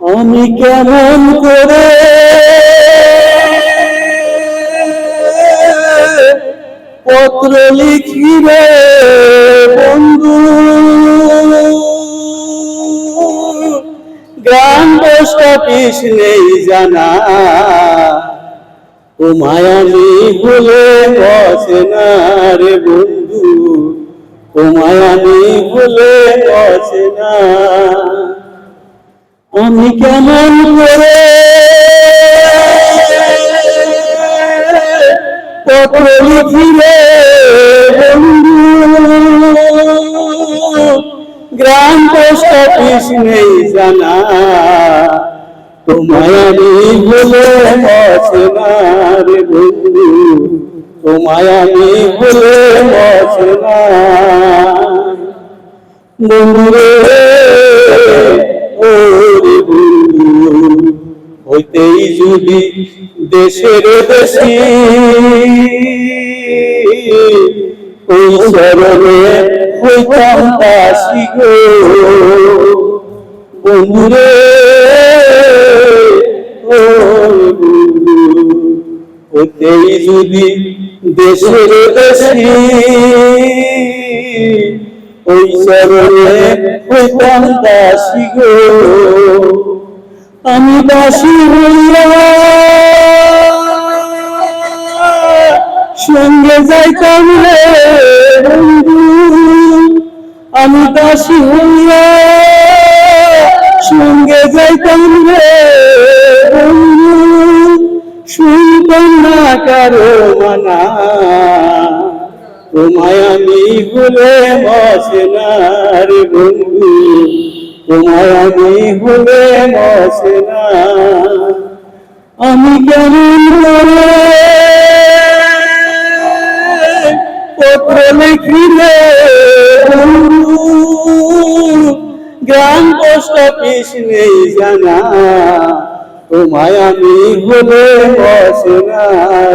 আমি কেমন করে পত্র লিখি রে বন্ধু? গ্রাম পোস্ট অফিস নেই জানা। ও মায়ামি ভুলে বসে না রে বন্ধু। তোমায় আমি ভুলে বসে না। আমি কেমন করে পত্র লিখিলে বন্ধু? গ্রাম পোস্ট অফিস নেই জানা। তোমায় বন্ধু, তোমায় আমি ভুলে বসে না বন্ধুরে ও বন্ধু। হইতেই যদি দেশের দেশি ওই চরণে হইতাম দাসী গো। বন্ধুরে হতেই যদি দেশের দেশি ওই চরণে হইতাম দাসী গো। আমি দাসী হইয়া সঙ্গে যাইতাম রে বন্ধু। আমি দাসী হইয়া সঙ্গে যাইতাম রে কারও মানা। তোমায় আমি ভুলে বসে না রে বন্ধু। তোমায় আমি ভুলে বসে না আমি কেমন পত্র লিখিলে গ্রাম পোস্ট অফিস নেই জানা। তোমায় আমি হলে বসে না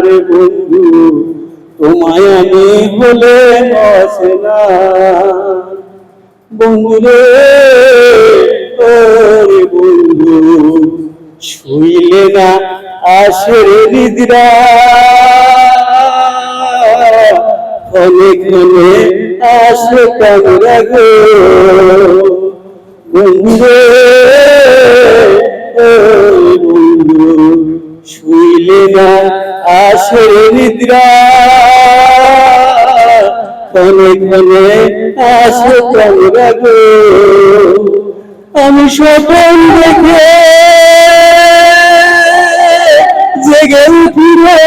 রে বন্ধু। তোমায় আমি হলে বসে না বন্ধু রে বন্ধু। ছুইলে না আসে রে নিদ্রা ক্ষণে ক্ষণে আসে কামরা গো বন্ধু না আসে নিদ্রা। কামরা গো আমি স্বপন দেখে জেগে উঠিলে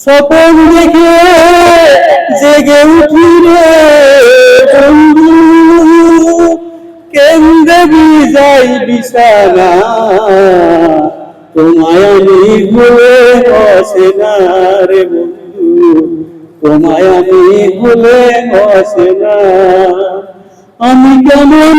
স্বপন দেখে জেগে উঠিলে বিছানা, তোমায় আমি ভুলে বসে না রে বন্ধু, তোমায় আমি ভুলে হসে না আমি কেমন